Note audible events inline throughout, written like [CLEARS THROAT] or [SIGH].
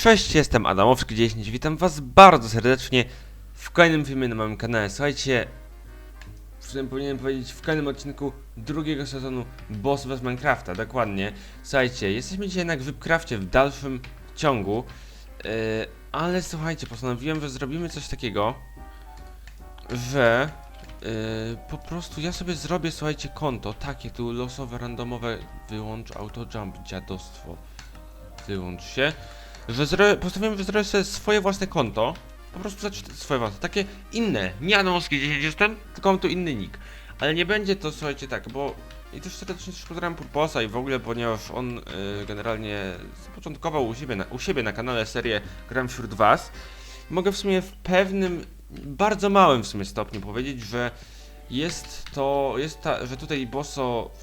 Cześć, jestem Adamowski10, witam was bardzo serdecznie w kolejnym filmie na moim kanale. Słuchajcie, powinienem powiedzieć w kolejnym odcinku drugiego sezonu Boss vs Minecrafta, dokładnie. Słuchajcie, jesteśmy dzisiaj na Grzybcrafcie w dalszym ciągu, yy, ale słuchajcie, postanowiłem, że zrobimy coś takiego, że yy, po prostu ja sobie zrobię, słuchajcie, konto, takie tu losowe, randomowe, wyłącz auto-jump, dziadostwo, wyłącz się że zro... postanowiłem, że zrobię sobie swoje własne konto. Po prostu zacząć swoje własne. Takie inne. Nie Adamowski 10 jestem, tylko mam tu inny nick. Ale nie będzie to, słuchajcie, tak, bo... I też serdecznie pozdrawiam Purposa i w ogóle, ponieważ on y, generalnie zapoczątkował u siebie, na, u siebie na kanale serię Gram wśród Was. Mogę w sumie w pewnym, bardzo małym w sumie stopniu powiedzieć, że jest to, jest ta, że tutaj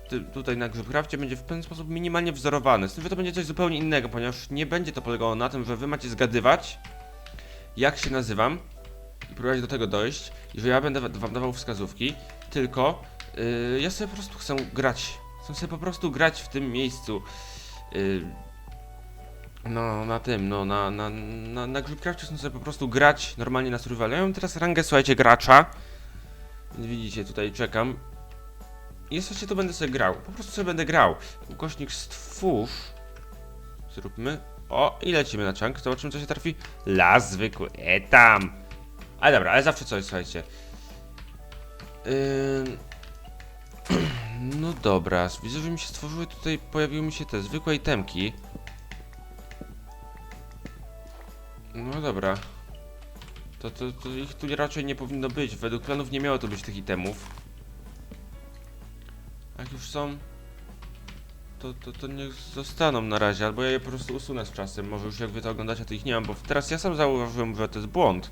ty, tutaj na Grzybcrafcie będzie w pewien sposób minimalnie wzorowany, z tym, że to będzie coś zupełnie innego, ponieważ nie będzie to polegało na tym, że wy macie zgadywać, jak się nazywam i próbować do tego dojść i że ja będę wam dawał wskazówki, tylko yy, ja sobie po prostu chcę grać, chcę sobie po prostu grać w tym miejscu, yy, no, na tym, no, na, na, na, na chcę sobie po prostu grać normalnie na survival. Ja mam teraz rangę, słuchajcie, gracza, widzicie, tutaj czekam. I jeszcze to będę sobie grał. Po prostu sobie będę grał. Ukośnik stwórz. Zróbmy. O, i lecimy na czank. Zobaczymy, co się trafi. Las zwykły. E tam. Ale dobra, ale zawsze coś, słuchajcie. Ym... [CLEARS THROAT] No dobra, widzę, że mi się stworzyły tutaj, pojawiły mi się te zwykłe itemki. No dobra. To, to, to ich tu raczej nie powinno być. Według planów nie miało to być tych itemów. Jak już są, to, to, to niech zostaną na razie, albo ja je po prostu usunę z czasem. Może już jak wy to oglądacie, to ich nie mam, bo teraz ja sam zauważyłem, że to jest błąd.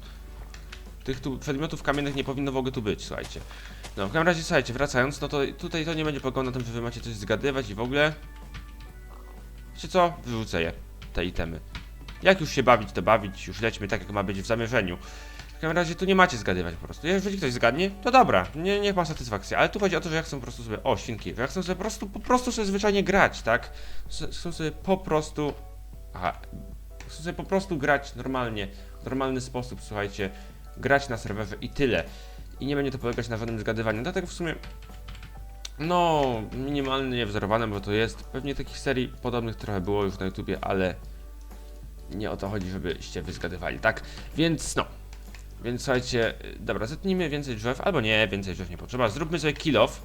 Tych tu przedmiotów kamiennych nie powinno w ogóle tu być, słuchajcie. No, w każdym razie, słuchajcie, wracając, no to tutaj to nie będzie polegał na tym, że wy macie coś zgadywać i w ogóle... Wiecie co? Wyrzucę je, te itemy. Jak już się bawić, to bawić, już lećmy tak, jak ma być w zamierzeniu. W każdym razie tu nie macie zgadywać po prostu. Jeżeli ktoś zgadnie, to dobra, nie, niech ma satysfakcję. Ale tu chodzi o to, że ja chcę po prostu sobie. O, świnki, ja chcę sobie po prostu, po prostu sobie zwyczajnie grać, tak? Chcę sobie po prostu. Aha. Chcę sobie po prostu grać normalnie, w normalny sposób, słuchajcie. Grać na serwerze i tyle. I nie będzie to polegać na żadnym zgadywaniu. Dlatego w sumie. No, minimalnie wzorowane, bo to jest. Pewnie takich serii podobnych trochę było już na YouTubie, ale nie o to chodzi, żebyście wy zgadywali, tak? Więc no. Więc słuchajcie, dobra, zetnijmy więcej drzew, albo nie, więcej drzew nie potrzeba. Zróbmy sobie kill off.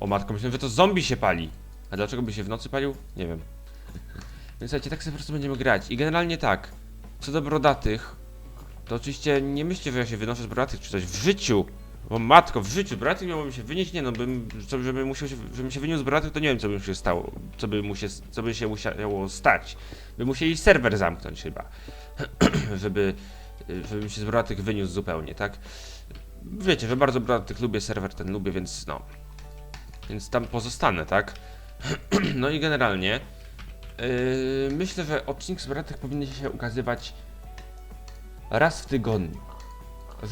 O matko, myślę, że to zombie się pali. A dlaczego by się w nocy palił? Nie wiem. [LAUGHS] Więc słuchajcie, tak sobie po prostu będziemy grać. I generalnie tak, co do brodatych, to oczywiście nie myślcie, że ja się wynoszę z brodatych czy coś w życiu. O matko, w życiu, brodatych miałoby się wynieść, nie no, bym, co- żeby musiał się, żebym się wyniósł z brodatych, to nie wiem, co by się stało, co by mu się, co by się musiało stać. By musieli serwer zamknąć chyba, [CLEARS THROAT] żeby, żebym się z brodatych wyniósł zupełnie, tak? Wiecie, że bardzo brodatych lubię, serwer ten lubię, więc no, więc tam pozostanę, tak? [CLEARS THROAT] no i generalnie, yy, myślę, że odcinki z brodatych powinny się ukazywać raz w tygodniu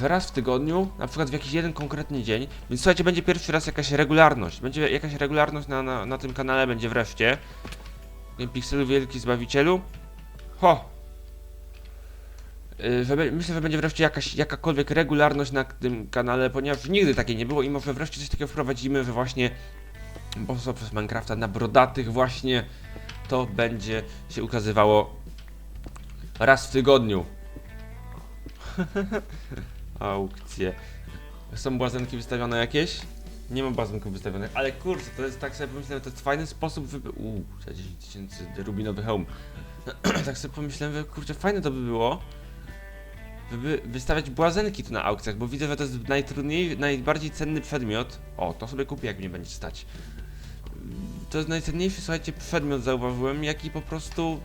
raz w tygodniu, na przykład w jakiś jeden konkretny dzień, więc słuchajcie, będzie pierwszy raz jakaś regularność, będzie jakaś regularność na, na, na tym kanale, będzie wreszcie. Pikselu Wielki Zbawicielu. Ho! Be- myślę, że będzie wreszcie jakaś, jakakolwiek regularność na tym kanale, ponieważ nigdy takiej nie było i może wreszcie coś takiego wprowadzimy, że właśnie Bosso przez Minecrafta na brodatych właśnie to będzie się ukazywało raz w tygodniu. [LAUGHS] Aukcje. Są błazenki wystawione jakieś? Nie mam błazenków wystawionych, ale kurczę, to jest tak sobie pomyślałem, to jest fajny sposób wyby... Uuu, za 10 tysięcy rubinowy hełm. [CLEARS THROAT] tak sobie pomyślałem, kurczę, fajne to by było, żeby wystawiać błazenki tu na aukcjach, bo widzę, że to jest najtrudniej, najbardziej cenny przedmiot. O, to sobie kupię, jak mnie będzie stać. To jest najcenniejszy, słuchajcie, przedmiot zauważyłem, jaki po prostu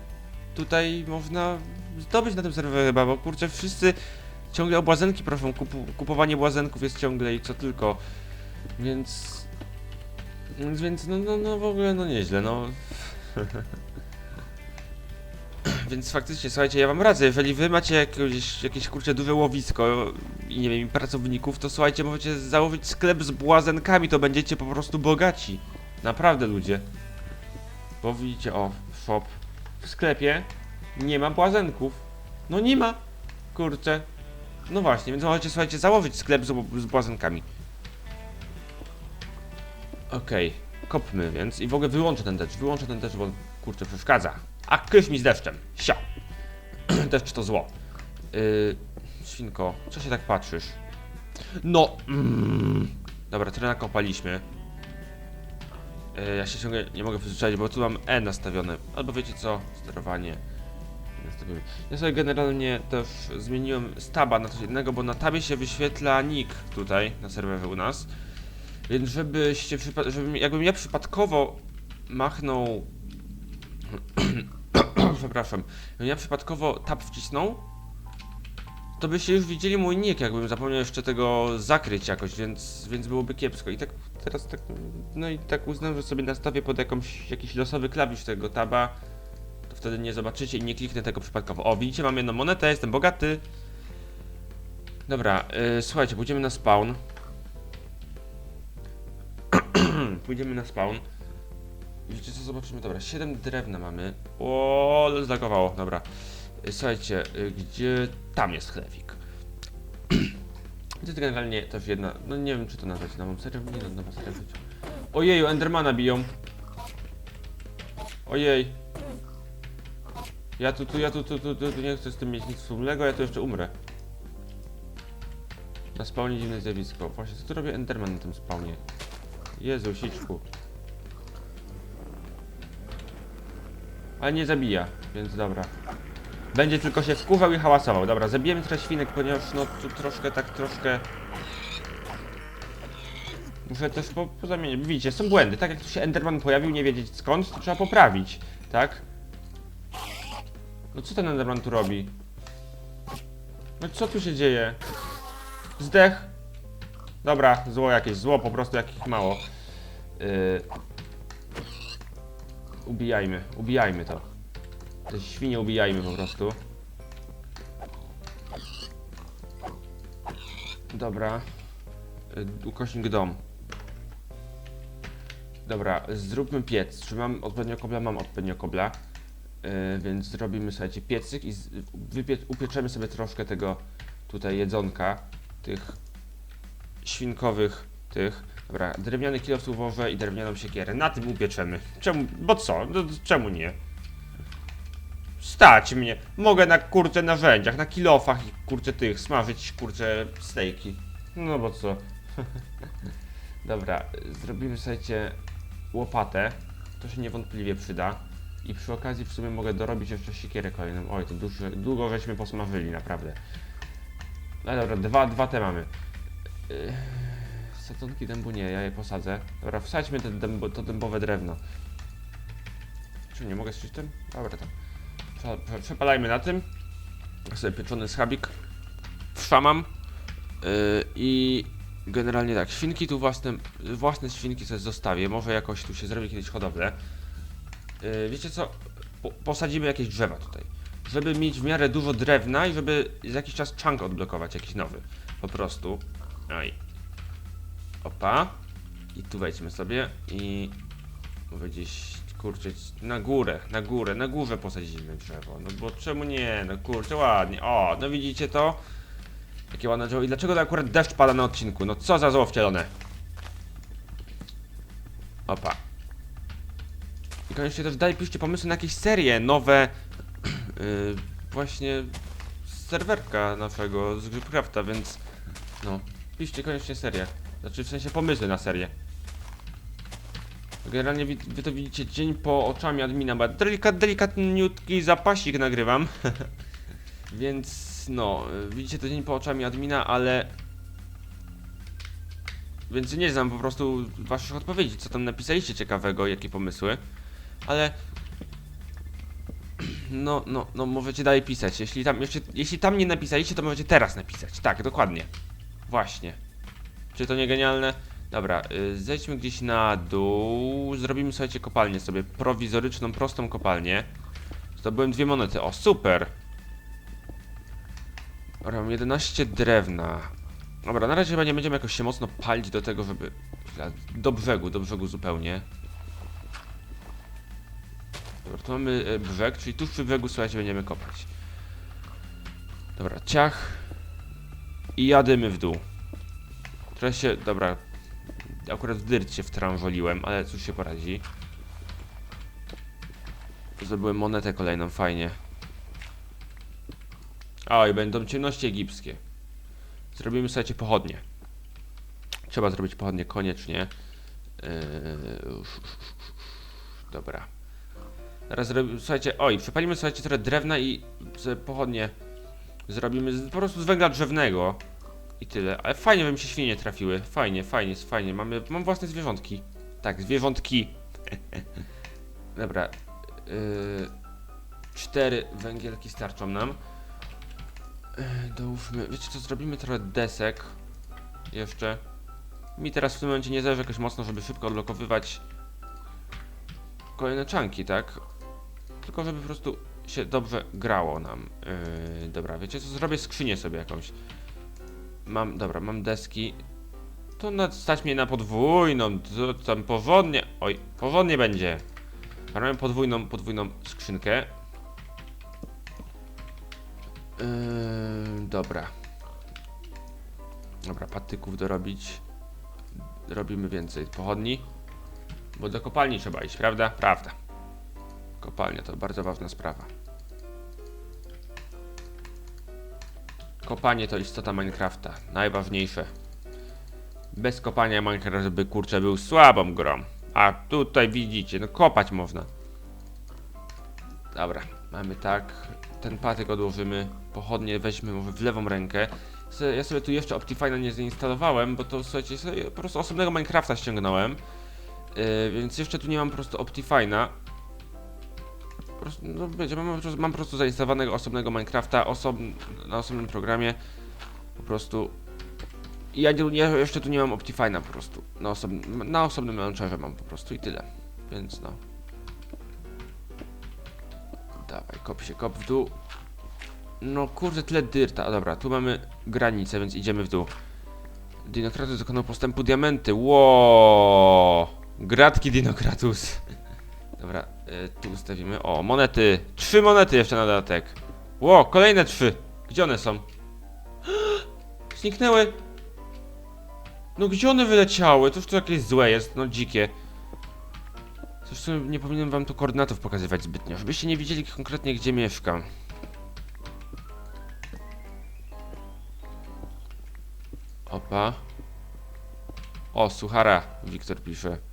tutaj można zdobyć na tym serwerze bo kurczę, wszyscy ciągle o błazenki proszą, kupowanie błazenków jest ciągle i co tylko, więc... Więc, więc no, no, no w ogóle no nieźle, no. [LAUGHS] więc faktycznie, słuchajcie, ja wam radzę, jeżeli wy macie jakieś, jakieś kurczę duże łowisko i nie wiem, pracowników, to słuchajcie, możecie założyć sklep z błazenkami, to będziecie po prostu bogaci. Naprawdę ludzie. Bo widzicie, o, shop w sklepie Nie ma błazenków. No nie ma. Kurczę. No właśnie, więc możecie, słuchajcie, założyć sklep z, z błazenkami. Okej, kopmy więc i w ogóle wyłączę ten deszcz, wyłączę ten deszcz, bo kurczę przeszkadza. A kryś mi z deszczem, sio. [CLEARS THROAT] Deszcz to zło. Yy, świnko, co się tak patrzysz? No, mm. dobra, tyle nakopaliśmy. Yy, ja się ciągle nie mogę przyzwyczaić, bo tu mam E nastawione. Albo wiecie co? Sterowanie. Nastawimy. Ja sobie generalnie też zmieniłem z taba na coś innego, bo na tabie się wyświetla nick tutaj na serwerze u nas. Więc żebyście, żebym, jakbym ja przypadkowo machnął... [CLEARS THROAT] Przepraszam. Jakbym ja przypadkowo tab wcisnął, to byście już widzieli mój nick, jakbym zapomniał jeszcze tego zakryć jakoś, więc, więc byłoby kiepsko. I tak teraz tak, no i tak uznam, że sobie nastawię pod jakąś, jakiś losowy klawisz tego taba, wtedy nie zobaczycie i nie kliknę tego przypadkowo. O, widzicie, mam jedną monetę, jestem bogaty. Dobra, yy, słuchajcie, pójdziemy na spawn. [CLEARS THROAT] pójdziemy na spawn. Wiecie co, zobaczymy, dobra, 7 drewna mamy. O, zlagowało, dobra. Y, Słuchajcie, y, gdzie tam jest chlewik? [CLEARS THROAT] To generalnie też jedna, no nie wiem czy to nazwać nową serią, nie no, nowa seria życia. Ojeju, Endermana biją. Ojej. Ja tu, tu, ja tu, tu, tu, tu, tu nie chcę z tym mieć nic wspólnego, ja tu jeszcze umrę. Na spawnie dziwne zjawisko. Właśnie, co tu robi Enderman na tym spawnie? Jezu, siczku. Ale nie zabija, więc dobra. Będzie tylko się wkuwał i hałasował. Dobra, zabijemy trochę świnek, ponieważ no tu troszkę tak troszkę... Muszę też po, pozamieniać. Widzicie, są błędy. Tak jak tu się Enderman pojawił, nie wiedzieć skąd, to trzeba poprawić, tak? No co ten Enderman tu robi? No co tu się dzieje? Zdech. Dobra, zło jakieś, zło po prostu jakich mało. Yy... Ubijajmy, ubijajmy to. Te świnie ubijajmy po prostu. Dobra. Y, Ukośnik dom. Dobra, zróbmy piec. Czy mam odpowiednio kobla? Mam odpowiednio kobla. Y, więc zrobimy, słuchajcie, piecyk i upieczemy sobie troszkę tego tutaj jedzonka. Tych świnkowych tych. Dobra, drewniany kilof i drewnianą siekierę. Na tym upieczemy. Czemu? Bo co? No, czemu nie? Stać mnie. Mogę na kurczę narzędziach, na kilofach i kurczę tych smażyć kurczę stejki. No bo co? [LAUGHS] Dobra, zrobimy słuchajcie łopatę. To się niewątpliwie przyda. I przy okazji w sumie mogę dorobić jeszcze siekierę kolejną. Oj, to duży, długo żeśmy posmażyli, naprawdę. No dobra, dwa, dwa te mamy. Yy, sadzonki dębu nie, ja je posadzę. Dobra, wsadźmy te dębo, to dębowe drewno. Czy nie mogę strzelić tym? Dobra, tam. Prze- prze- Przepalajmy na tym. Ja sobie pieczony schabik wszamam. Yy, I generalnie tak, świnki tu własne, własne świnki sobie zostawię. Może jakoś tu się zrobi kiedyś hodowlę. Yy, wiecie co? Po, posadzimy jakieś drzewa tutaj. Żeby mieć w miarę dużo drewna i żeby za jakiś czas chunk odblokować jakiś nowy. Po prostu. Oj. Opa. I tu wejdźmy sobie i mówię gdzieś kurczę na górę, na górę, na górze posadzimy drzewo. No bo czemu nie? No kurczę ładnie. O, no widzicie to? Jakie ładne drzewo. I dlaczego to akurat deszcz pada na odcinku? No co za zło wcielone. Opa. Koniecznie też daj piszcie pomysły na jakieś serie nowe. Yy, [CLEARS THROAT] właśnie z serwerka naszego, z Gripcrafta, więc no, piszcie koniecznie serię. Znaczy w sensie pomysły na serię. Generalnie wi- wy to widzicie dzień po oczami admina, bo delikat, delikatniutki zapasik nagrywam. [LAUGHS] Więc no, widzicie to dzień po oczami admina, ale... Więc nie znam po prostu waszych odpowiedzi, co tam napisaliście ciekawego, jakie pomysły. Ale... [CLEARS THROAT] No, no, no, możecie dalej pisać. Jeśli tam, jeszcze, jeśli tam nie napisaliście, to możecie teraz napisać. Tak, dokładnie. Właśnie. Czy to nie genialne? Dobra, y, zejdźmy gdzieś na dół. Zrobimy, słuchajcie, kopalnię sobie. Prowizoryczną, prostą kopalnię. Zdobyłem dwie monety. O, super! Dobra, mam 11 drewna. Dobra, na razie chyba nie będziemy jakoś się mocno palić do tego, żeby... Do brzegu, do brzegu zupełnie. Dobra, tu mamy e, brzeg, czyli tu przy brzegu, słuchajcie, będziemy kopać. Dobra, ciach. I jadymy w dół. Trochę się, dobra, akurat w dyrt się ale cóż się poradzi. Zdobyłem monetę kolejną, fajnie. O, i będą ciemności egipskie. Zrobimy, słuchajcie, pochodnie. Trzeba zrobić pochodnie koniecznie. Yy... Dobra. Teraz słuchajcie, oj, przepalimy, słuchajcie, trochę drewna i pochodnie zrobimy z, po prostu z węgla drzewnego. I tyle. Ale fajnie, by mi się świnie trafiły. Fajnie, fajnie, fajnie. Mamy, mam własne zwierzątki. Tak, zwierzątki. [LAUGHS] Dobra. Yy, cztery węgielki starczą nam. Yy, dołóżmy, wiecie co, zrobimy trochę desek. Jeszcze. Mi teraz w tym momencie nie zależy jakoś mocno, żeby szybko odlokowywać kolejne czanki, tak? Tylko żeby po prostu się dobrze grało nam. Yy, dobra, wiecie co, zrobię skrzynię sobie jakąś. Mam, dobra, mam deski. To stać mnie na podwójną, to tam powodnie, oj, powodnie będzie. Mamy podwójną, podwójną skrzynkę. Yy, dobra. Dobra, patyków dorobić. Robimy więcej pochodni. Bo do kopalni trzeba iść, prawda? Prawda. Kopalnia to bardzo ważna sprawa. Kopanie to istota Minecrafta. Najważniejsze. Bez kopania Minecraft by kurczę był słabą grą. A tutaj widzicie, no kopać można. Dobra, mamy tak. Ten patyk odłożymy. Pochodnie weźmy może w lewą rękę. Ja sobie tu jeszcze Optifine'a nie zainstalowałem, bo to słuchajcie, sobie po prostu osobnego Minecrafta ściągnąłem. Yy, więc jeszcze tu nie mam po prostu Optifine'a. Po prostu, no wiecie, mam, mam po prostu zainstalowanego osobnego Minecrafta osob na osobnym programie. Po prostu. I ja, ja jeszcze tu nie mam Optifine'a po prostu. Na, osobnym, na osobnym launcherze mam po prostu i tyle. Więc no. Dawaj, kop się, kop w dół. No kurde, tyle dyrta. A dobra, tu mamy granicę, więc idziemy w dół. Dinokratus dokonał postępu diamenty. Ło! Gratki Dinokratus. Dobra, y, tu ustawimy. O, monety. Trzy monety jeszcze na dodatek. Ło, kolejne trzy. Gdzie one są? [GASPS] Zniknęły. No gdzie one wyleciały? Toż to jakieś złe jest, no dzikie. Zresztą nie powinienem wam tu koordynatów pokazywać zbytnio, żebyście nie widzieli konkretnie gdzie mieszkam. Opa. O, suchara, Wiktor pisze.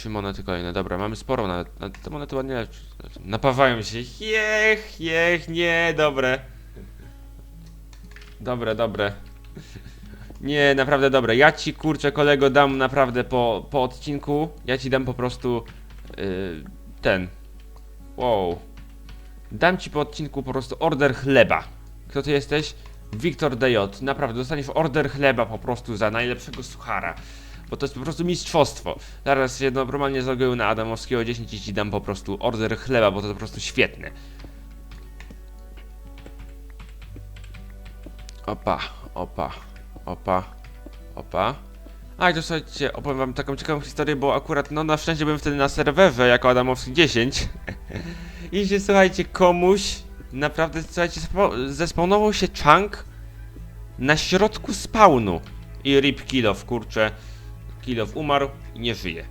Trzy monety kolejne, dobra, mamy sporo nawet. na- Te monety ładnie napawają się. Jech, jech, nie, dobre. Dobre, dobre. Nie, naprawdę dobre. Ja ci kurczę kolego dam naprawdę po, po odcinku. Ja ci dam po prostu yy, ten. Wow. Dam ci po odcinku po prostu order chleba. Kto ty jesteś? Wiktor DJ. Naprawdę, dostaniesz order chleba po prostu za najlepszego suchara. Bo to jest po prostu mistrzostwo. Zaraz się normalnie zaloguję na Adamowskiego 10 i ci dam po prostu order chleba, bo to po prostu świetne. Opa, opa, opa, opa. A i to słuchajcie, opowiem wam taką ciekawą historię, bo akurat no na szczęście byłem wtedy na serwerze jako Adamowski 10. [LAUGHS] I się słuchajcie, komuś naprawdę słuchajcie, zespawnował się chunk na środku spawnu. I rip Kilof, kurczę. Kilof umarł i nie żyje.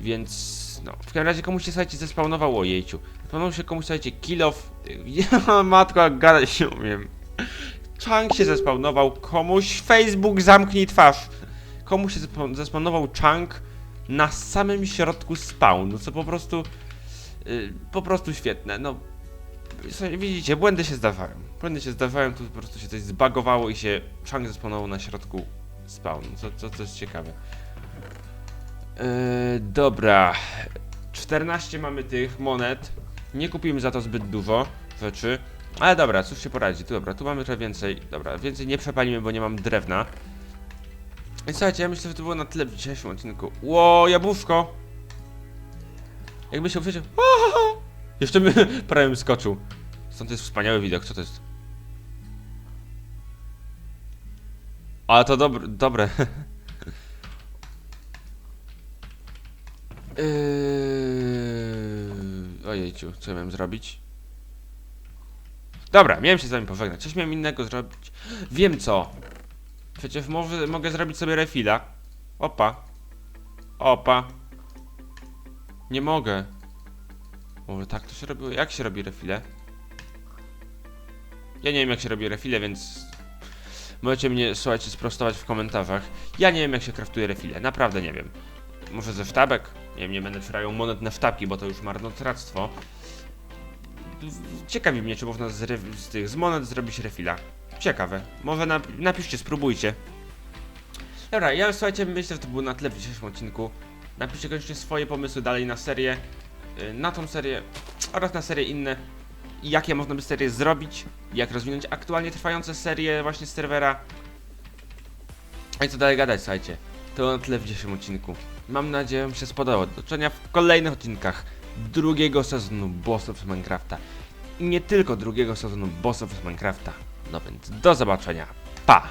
Więc no, w każdym razie komuś się słuchajcie zespawnował, o jejciu. Zespawnował się komuś słuchajcie Kilof. [LAUGHS] Ja matko, gadać się umiem. Chunk się zespawnował, komuś Facebook zamknij twarz. Komuś się zespa- zespawnował chunk na samym środku spawnu, co po prostu y, po prostu świetne. No widzicie, błędy się zdarzają. Błędy się zdarzają, tu po prostu się coś zbagowało i się chunk zespawnował na środku spawnu, co, co, co jest ciekawe. Yy, dobra. 14 mamy tych monet. Nie kupimy za to zbyt dużo rzeczy. Ale dobra, cóż się poradzi. Tu dobra, tu mamy trochę więcej. Dobra, więcej nie przepalimy, bo nie mam drewna. I słuchajcie, ja myślę, że to było na tyle w dzisiejszym odcinku. Ło, jabłuszko! Jakby się przecież. [LAUGHS] Jeszcze by [LAUGHS] prawie bym skoczył. Stąd jest wspaniały widok, co to jest? Ale to dobre, dobre. [LAUGHS] Yy... Ojejciu, co ja miałem zrobić? Dobra, miałem się z wami pożegnać. Coś miałem innego zrobić. Wiem co. Przecież może, mogę zrobić sobie refila. Opa. Opa. Nie mogę. Może tak to się robiło? Jak się robi refile? Ja nie wiem jak się robi refile, więc... Możecie mnie, słuchajcie, sprostować w komentarzach. Ja nie wiem jak się kraftuje refile, naprawdę nie wiem. Może ze sztabek? Wiem, nie będę przerabiał monet na sztabki, bo to już marnotrawstwo. Ciekawi mnie, czy można z, z tych z monet zrobić refila. Ciekawe. Może nap napiszcie, spróbujcie. Dobra, ja słuchajcie, myślę, że to było na tyle w dzisiejszym odcinku. Napiszcie koniecznie swoje pomysły dalej na serię, y, na tą serię oraz na serie inne. Jakie można by serie zrobić, jak rozwinąć aktualnie trwające serie właśnie z serwera. I co dalej gadać, słuchajcie. To na tyle w dzisiejszym odcinku. Mam nadzieję, że się spodobało. Do zobaczenia w kolejnych odcinkach drugiego sezonu Bossów z Minecrafta. I nie tylko drugiego sezonu Bossów z Minecrafta. No więc do zobaczenia. Pa!